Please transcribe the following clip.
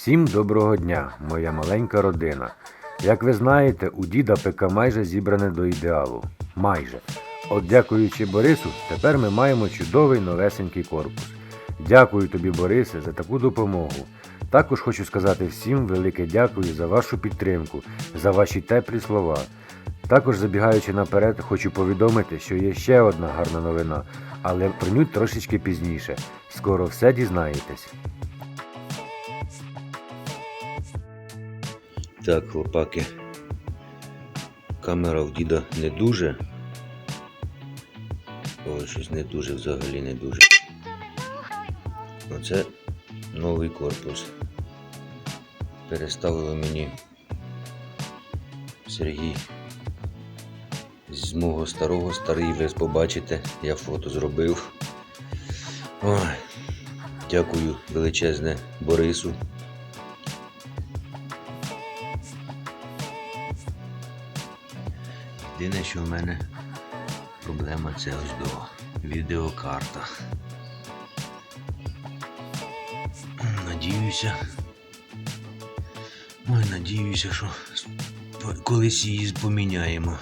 Всім доброго дня, моя маленька родина. Як ви знаєте, у діда ПК майже зібране до ідеалу. Майже. От дякуючи Борису, тепер ми маємо чудовий новесенький корпус. Дякую тобі, Борисе, за таку допомогу. Також хочу сказати всім велике дякую за вашу підтримку, за ваші теплі слова. Також забігаючи наперед, хочу повідомити, що є ще одна гарна новина, але про ню трошечки пізніше. Скоро все дізнаєтесь. Так, хлопаки. Камера в діда не дуже. Ой, щось не дуже взагалі не дуже. Оце новий корпус. Переставили мені Сергій. З мого старого старий ви побачите, я фото зробив. Ой, дякую величезне Борису. Єдине, що в мене проблема це ось до відеокарта. Надіюся. Ой, надіюся, що колись її поміняємо.